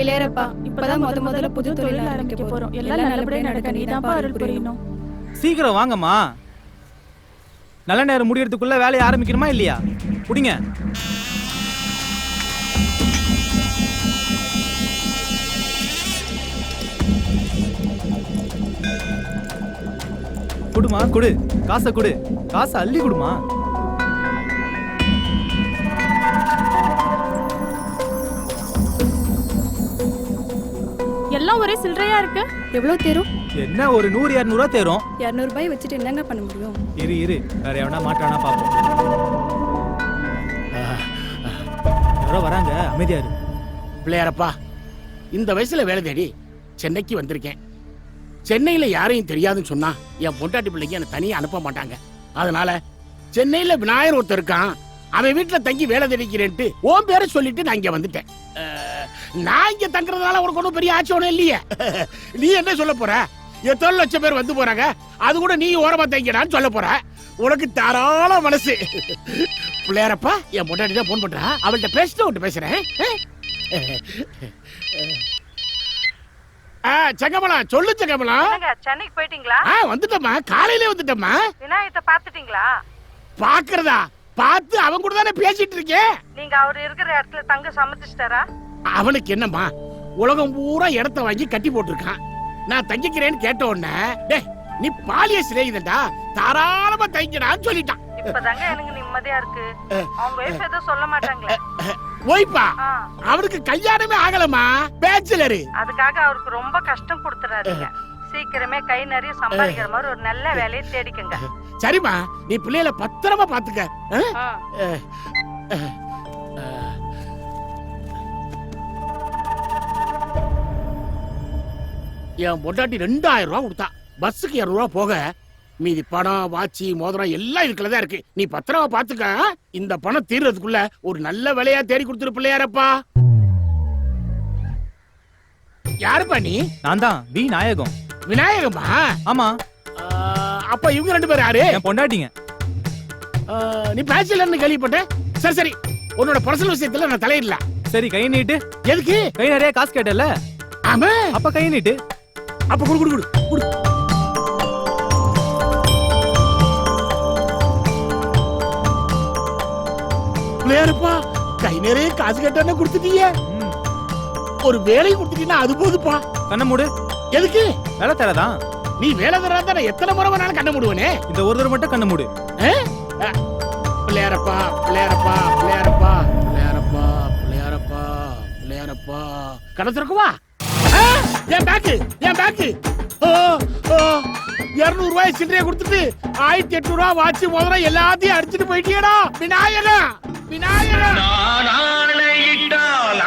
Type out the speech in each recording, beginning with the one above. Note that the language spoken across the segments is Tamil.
பிள்ளையரப்பா இப்பதான் முத முதல்ல புது தொழில் ஆரம்பிக்க போறோம். எல்லாம் நல்லபடியா நடக்க நீதான்ப்பா அருள் புரியணும். சீக்கிரம் வாங்கம்மா. நல்ல நேரம் முடியறதுக்குள்ள வேலையை ஆரம்பிக்கணுமா இல்லையா? குடிங்க. குடுமா குடு. காசை குடு. காசை அள்ளி குடுமா. எல்லாம் ஒரே சில்லறையா இருக்கு. எவ்வளவு தேரும்? என்ன ஒரு நூறு இரநூறுவா தேரும்? இருநூறு ரூபாய் வச்சுட்டு என்னங்க பண்ண முடியும்? இரு இரு. வேற எவனா மாட்டானா பாப்போம். யாரோ வராங்க. அமைதியா இரு. பிள்ளையாரப்பா இந்த வயசுல வேலை தேடி சென்னைக்கு வந்திருக்கேன். சென்னையில யாரையும் தெரியாதுன்னு சொன்னா என் பொண்டாட்டி பிள்ளைக்கு என்னை தனியா அனுப்ப மாட்டாங்க. அதனால சென்னையில விநாயகர் ஒருத்தர் இருக்கான். அவன் வீட்டுல தங்கி வேலை தேடிக்கிறேன்ட்டு உன் பேரை சொல்லிட்டு நான் இங்க வந்துட்டேன். நான் இங்க தங்குறதுனால உனக்கு ஒன்றும் பெரிய ஆட்சி ஒன்றும் இல்லையே. நீ என்ன சொல்ல போற? எத்தனை லட்சம் பேர் வந்து போறாங்க? அது கூட நீ ஓரமா தங்கிடான்னு சொல்ல போற. உனக்கு தாராள மனசு. பிள்ளையாரப்பா என் பொண்டாட்டி தான் போன் பண்றா. அவள்கிட்ட பேசிட்டு விட்டு பேசுறேன். ஆ, செங்கமலம் சொல்லு செங்கமலம் சென்னைக்கு போயிட்டீங்களா? வந்துட்டம்மா. காலையிலே வந்துட்டம்மா. விநாயகத்தை பாத்துட்டீங்களா பாக்குறதா பார்த்து அவன் கூட தானே பேசிட்டு இருக்கேன். நீங்க அவர் இருக்கிற இடத்துல தங்க சம்மதிச்சிட்டாரா அவனுக்கு என்னம்மா? உலகம் பூரா இடத்த வாங்கி கட்டி போட்டிருக்கான். நான் தங்கிக்கிறேன்னு கேட்ட உடனே நீ பாலிய சிநேகிதண்டா தாராளமா தங்கிடான்னு சொல்லிட்டான். இப்பதாங்க எனக்கு நிம்மதியா இருக்கு. அவங்க ஒய்ஃப் எதுவும் சொல்ல மாட்டாங்களே. ஓய்ப்பா ஆ, அவனுக்கு கல்யாணமே ஆகலமா பேச்சுலரு. அதுக்காக அவருக்கு ரொம்ப கஷ்டம் கொடுத்துறாதீங்க. சீக்கிரமே கை நிறைய சம்பாதிக்கிற மாதிரி ஒரு நல்ல வேலையை தேடிக்கங்க. சரிம்மா. நீ பிள்ளைகளை பத்திரமா பாத்துக்க. என் பொண்டாட்டி ரெண்டாயிரம் ரூபா கொடுத்தா. பஸ்ஸுக்கு இரநூறுவா போக. மீதி பணம் வாட்சி மோதிரம் எல்லாம் இதுக்குள்ள தான் இருக்கு. நீ பத்திரமா பாத்துக்க இந்த பணம் தீர்றதுக்குள்ள ஒரு நல்ல வேலையா தேடி கொடுத்துரு பிள்ளையாரப்பா. யாருப்பா நீ? நான் தான் வி நாயகம். விநாயகமா ஆமா. அப்ப இவங்க ரெண்டு பேரும் யாரு? என் பொண்டாட்டிங்க. நீ பேச்சுலர்னு கேள்விப்பட்டேன். சரி சரி. உன்னோட பர்சனல் விஷயத்துல நான் தலையிடல. சரி கை நீட்டு. எதுக்கு? கை நிறைய காசு கேட்டல ஆமா. அப்ப கை நீட்டு. அப்ப குடு குடு குடு பிள்ளையாருப்பா கை நிறைய காசு கேட்டானே கொடுத்துட்டீங்க. ஒரு வேலை கொடுத்துட்டீங்கன்னா அது போதுப்பா. கண்ணை மூடு. எதுக்கு? வேலை தரதான் நீ வேலை தரா தானே எத்தனை முறை வேணாலும் கண்ண முடிவனே? இந்த ஒரு தடவை மட்டும் கண்ணை மூடு. பிள்ளையாரப்பா பிள்ளையாரப்பா பிள்ளையாரப்பா பிள்ளையாரப்பா பிள்ளையாரப்பா பிள்ளையாரப்பா. கடை திறக்குவா? ஆ, என் பேக்கு என் பேக்கு இருநூறு ரூபாய் சில்லறைய கொடுத்துட்டு ஆயிரத்தி எட்நூறு ரூபாய் வாட்சி முதல்ல எல்லாத்தையும் அடிச்சுட்டு போயிட்டியடா. விநாயகா விநாயகா. நானாளையிட்டால்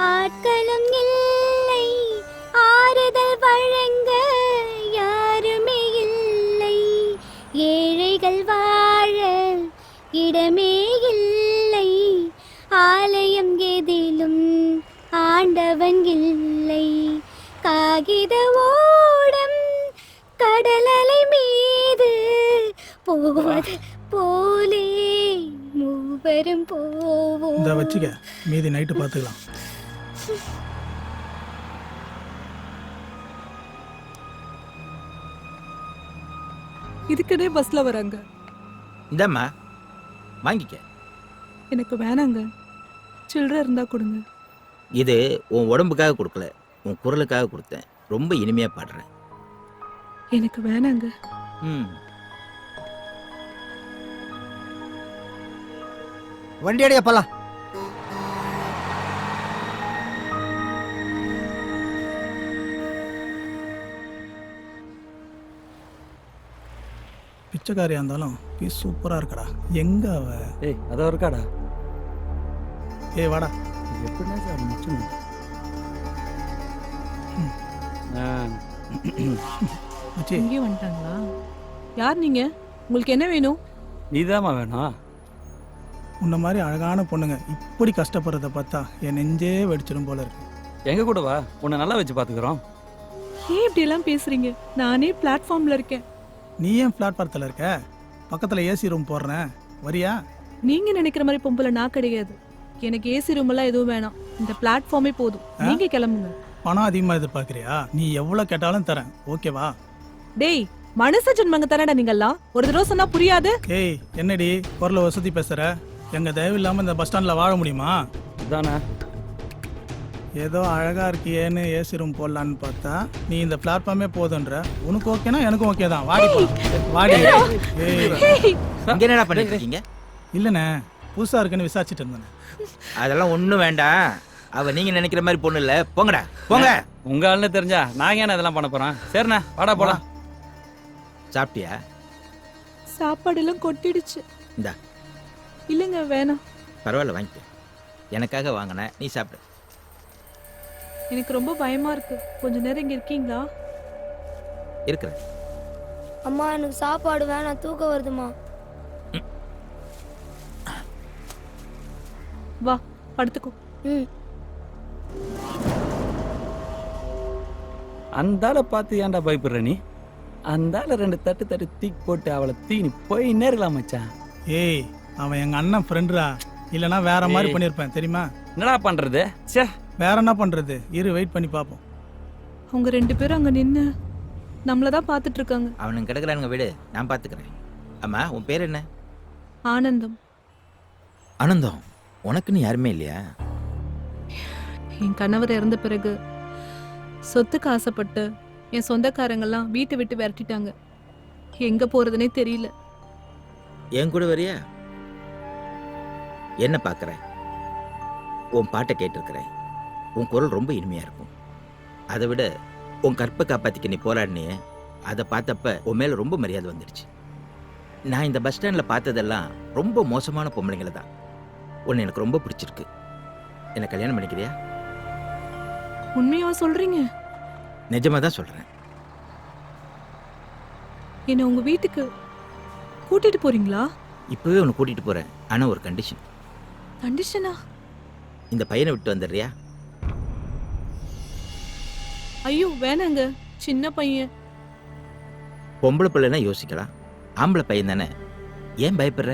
ஆட்களும் இல்லை. ஆறுதல் வழங்க யாருமே இல்லை. ஏழைகள் வாழ இடமே இல்லை. ஆலயம் எதிலும் ஆண்டவன் இல்லை. காகித ஓடம் கடலலை மீது போவது போலே. மூவரும் போவோம். இந்த வச்சுக்க. மீதி நைட்டு பார்த்துக்கலாம். இதுக்குனே பஸ்ல வராங்க. இந்தாம்மா வாங்கிக்க. எனக்கு வேணாங்க. சில்லறை இருந்தா கொடுங்க. இது உன் உடம்புக்காக கொடுக்கல உன் குரலுக்காக கொடுத்தேன். ரொம்ப இனிமையா பாடுறேன். எனக்கு வேணாங்க. ம். வண்டி அடைய போலாம். பிச்சைக்காரியா இருந்தாலும் பீஸ் சூப்பரா இருக்கடா. எங்க அவ? ஏய் அதோ இருக்காடா? ஏய் வாடா. எப்படின்னா சார் முடிச்சுங்க மச்சி. இங்கே வந்துட்டாங்களா? யார் நீங்க? உங்களுக்கு என்ன வேணும்? நீதாம்மா வேணும். உன்ன மாதிரி அழகான பொண்ணுங்க இப்படி கஷ்டப்படுறத பார்த்தா என் நெஞ்சே வெடிச்சிடும் போல இருக்கு. எங்க கூட வா? உன்னை நல்லா வச்சு பாத்துக்கிறோம். ஏன் இப்படி எல்லாம் பேசுறீங்க? நானே பிளாட்ஃபார்ம்ல இருக்கேன். நீ ஏன் பிளாட்ஃபாரத்தில் இருக்க? பக்கத்தில் ஏசி ரூம் போடுறேன். வரியா? நீங்க நினைக்கிற மாதிரி பொம்பளை நான் கிடையாது. எனக்கு ஏசி ரூம் எல்லாம் எதுவும் வேணாம். இந்த பிளாட்ஃபார்மே போதும். நீங்க கிளம்புங்க. பணம் அதிகமாக எதிர்பார்க்குறியா? நீ எவ்வளோ கேட்டாலும் தரேன். ஓகேவா டேய் மனுஷ ஜென்மங்க தானடா நீங்கெல்லாம்? ஒரு தடவை சொன்னா புரியாது? ஏய் என்னடி குரலை வசதி பேசுகிற எங்கள் தயவு இல்லாமல் இந்த பஸ் ஸ்டாண்டில் வாழ முடியுமா? இதானே? ஏதோ அழகா இருக்கியேன்னு ஏசி ரூம் போடலான்னு பார்த்தா நீ இந்த பிளாட்ஃபார்மே போதுன்ற. உனக்கு ஓகேனா எனக்கும் ஓகே தான். வாடி போ. வாடி. ஏய் இங்க என்னடா பண்ணிட்டு இருக்கீங்க இல்லைண்ணே புதுசாக இருக்குன்னு விசாரிச்சுட்டு இருந்தேன் அதெல்லாம் ஒண்ணும் வேண்டாம். அவ நீங்க நினைக்கிற மாதிரி பொண்ணு இல்ல. போங்கடா. போங்க. உங்க ஆளுன்னு தெரிஞ்சா நாங்க ஏன் இதெல்லாம் பண்ண போறோம் சரிண்ணா வாடா போலாம் சாப்பிட்டியா? சாப்பாடு எல்லாம் கொட்டிடுச்சு. இந்தா. இல்லைங்க வேணாம். பரவாயில்ல வாங்கிக்க. எனக்காக வாங்கினேன் நீ சாப்பிடு. எனக்கு ரொம்ப பயமா இருக்கு. கொஞ்ச நேரம் இங்க இருக்கீங்களா? இருக்கிறேன். அம்மா எனக்கு சாப்பாடு வேணாம். தூக்கம் வருதுமா வா படுத்துக்கோ. ம். அந்தால பார்த்து ஏன்டா பயப்படுற நீ? அந்தால ரெண்டு தட்டு தட்டு தூக்கி போட்டு அவளை தீனி போய் நேரலாம் மச்சான். ஏய் அவன் எங்கள் அண்ணன் ஃப்ரெண்டுடா இல்லைனா வேற மாதிரி ஏய். பண்ணியிருப்பேன் தெரியுமா? என்னடா பண்றது? ச்சே. வேற என்ன பண்ணுறது இரு வெயிட் பண்ணி பார்ப்போம் அவங்க ரெண்டு பேரும் அங்க நின்னு நம்மள தான் பார்த்துட்டு இருக்காங்க அவனுங்க கிடக்குறானுங்க விடு நான் பாத்துக்கிறேன் அம்மா உன் பேர் என்ன? ஆனந்தம். ஆனந்தம்? உனக்குன்னு யாருமே இல்லையா? என் கணவர் இறந்த பிறகு சொத்துக்கு ஆசைப்பட்டு என் சொந்தக்காரங்கெல்லாம் வீட்டை விட்டு விரட்டிட்டாங்க. எங்க போறதுனே தெரியல. என் கூட வரியா? என்ன பார்க்குற உன் பாட்டை கேட்டிருக்கிறேன். உன் குரல் ரொம்ப இனிமையா இருக்கும். அதை விட உன் கற்பை காப்பாத்திக்க நீ போராடினியே அதை பார்த்தப்ப உன் மேல ரொம்ப மரியாதை வந்துடுச்சு. நான் இந்த பஸ் ஸ்டாண்டில் பார்த்ததெல்லாம் ரொம்ப மோசமான பொம்பளைங்களை தான். உன்னை எனக்கு ரொம்ப பிடிச்சிருக்கு. என்ன கல்யாணம் பண்ணிக்கிறியா? உண்மையா சொல்றீங்க? நிஜமா தான் சொல்றேன். என்ன உங்க வீட்டுக்கு கூட்டிட்டு போறீங்களா? இப்பவே உன்னை கூட்டிட்டு போறேன். ஆனா ஒரு கண்டிஷன் கண்டிஷனா இந்த பையனை விட்டு வந்துடுறியா? ஐயோ வேணாங்க. சின்ன பையன். பொம்பளை பிள்ளைனா யோசிக்கலாம். ஆம்பளை பையன் தானே. ஏன் பயப்படுற?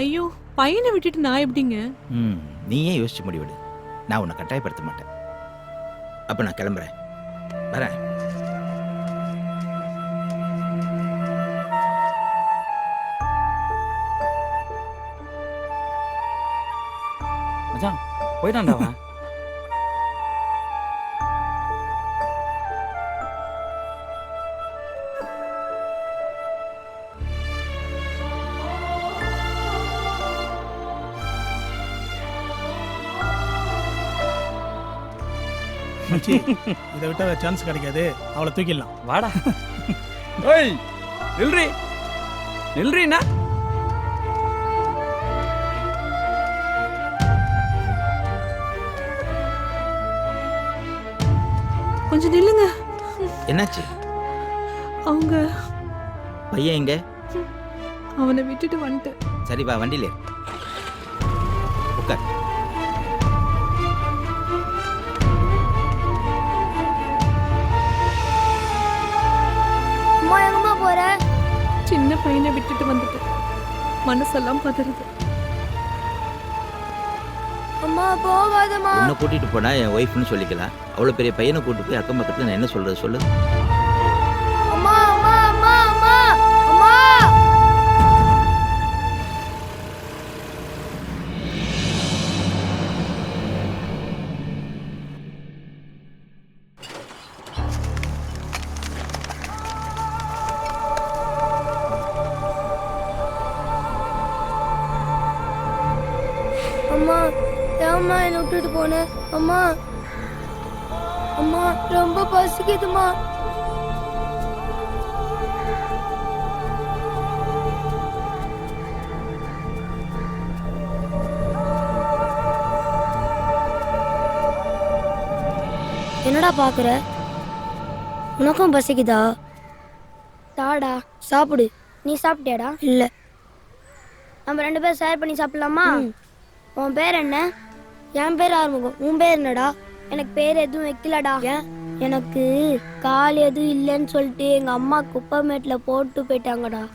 ஐயோ பையனை விட்டுட்டு நான் எப்படிங்க? ம் நீ ஏன் யோசிச்சு முடிவெடு. நான் உன்னை கட்டாயப்படுத்த மாட்டேன். அப்ப நான் கிளம்புறேன். வரேன். மச்சான். போயிட்டான்டா அவன். மச்சி இதை விட்டா வேற சான்ஸ் கிடைக்காது. அவளை தூக்கிடலாம். வாடா. ஓய் நில்றி. நில்றீண்ணா கொஞ்சம் நில்லுங்க. என்னாச்சு? அவங்க பையன் எங்க? அவனை விட்டுட்டு வந்துட்டேன். சரி வா வண்டியில. உட்கார். சின்ன பையனை விட்டுட்டு வந்துட்டேன். மனசெல்லாம் பதறுது. அம்மா போகாதம்மா. உன்னை கூட்டிட்டு போனா என் ஒய்ஃப்னு சொல்லிக்கலாம். அவ்வளோ பெரிய பையனை கூட்டிட்டு போய் அக்கம் பக்கத்தில் நான் என்ன சொல்றது? சொல்லு. என்னை விட்டுட்டு போன அம்மா அம்மா ரொம்ப பசிக்குதுமா என்னடா பாக்குற? உனக்கும் பசிக்குதா? தாடா. சாப்பிடு. நீ சாப்பிட்டியாடா? இல்ல. நம்ம ரெண்டு பேரும் ஷேர் பண்ணி சாப்பிடலாமா? உன் பேர் என்ன? என் பேர் ஆறுமுகம். உன் பேர் என்னடா? எனக்கு பேர் எதுவும் வைக்கலடா. எனக்கு கால் எதுவும் இல்லைன்னு சொல்லிட்டு எங்க அம்மா குப்பைமேட்ல போட்டு போயிட்டாங்கடா.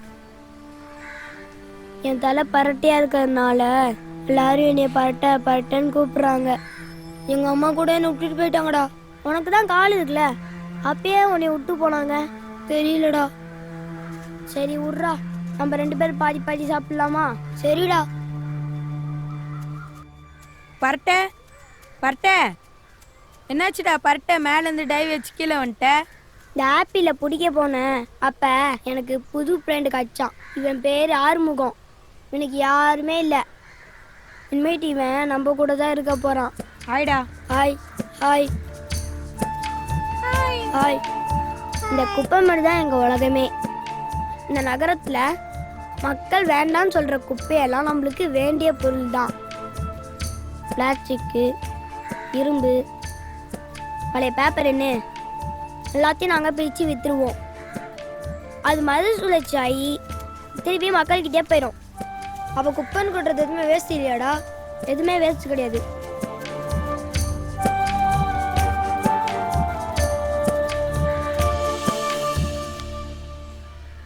என் தலை பரட்டையா இருக்கிறதுனால எல்லாரும் என்னைய பரட்ட பரட்டன்னு கூப்பிடுறாங்க. எங்க அம்மா கூட என்ன விட்டுட்டு போயிட்டாங்கடா. உனக்கு தான் கால் இருக்குல்ல? அப்பயே உன்னை விட்டு போனாங்க. தெரியலடா. சரி விட்றா. நம்ம ரெண்டு பேரும் பாதி பாதி சாப்பிடலாமா? சரிடா. பரட்ட பரட்ட. என்னாச்சுடா பரட்ட மேல இருந்து டை வச்சு கீழே வந்துட்ட? இந்த ஆப்பிள பிடிக்க போனேன். அப்ப எனக்கு புது ஃப்ரெண்டு கச்சான். இவன் பேர் ஆறுமுகம். இவனுக்கு யாருமே இல்லை. இனிமேட்டு இவன் நம்ம கூட தான் இருக்க போறான். ஆயிடா ஹாய் ஹாய் ஹாய் இந்த குப்பை மாதிரி தான் எங்கள் உலகமே. இந்த நகரத்தில் மக்கள் வேண்டாம்னு சொல்கிற குப்பையெல்லாம் நம்மளுக்கு வேண்டிய பொருள் தான் பிளாஸ்டிக்கு இரும்பு பழைய பேப்பர் என்ன? எல்லாத்தையும் நாங்கள் பிரித்து விற்றுருவோம் அது மறுசுழற்சி ஆகி திருப்பி மக்கள்கிட்டே போயிடும் அப்போ குப்பைன்னு கொட்டுறது எதுவுமே வேஸ்ட் இல்லையாடா? எதுவுமே வேஸ்ட் கிடையாது.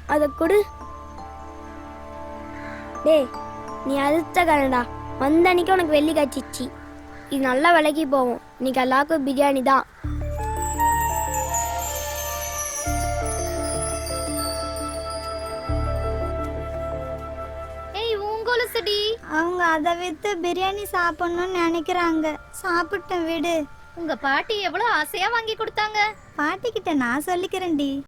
அதை கொடு. டேய் நீ அழுத்த கரண்டா வந்த அன்னைக்கு உனக்கு வெள்ளி காய்ச்சிச்சு இது நல்லா விலைக்கு போகும். இன்னைக்கு எல்லாருக்கும் பிரியாணி தான். அவங்க அதை வித்து பிரியாணி சாப்பிடணும்னு நினைக்கிறாங்க. சாப்பிட்டேன் விடு. உங்க பாட்டி எவ்வளவு ஆசையா வாங்கி கொடுத்தாங்க. பாட்டி கிட்ட நான் சொல்லிக்கிறேன்டி.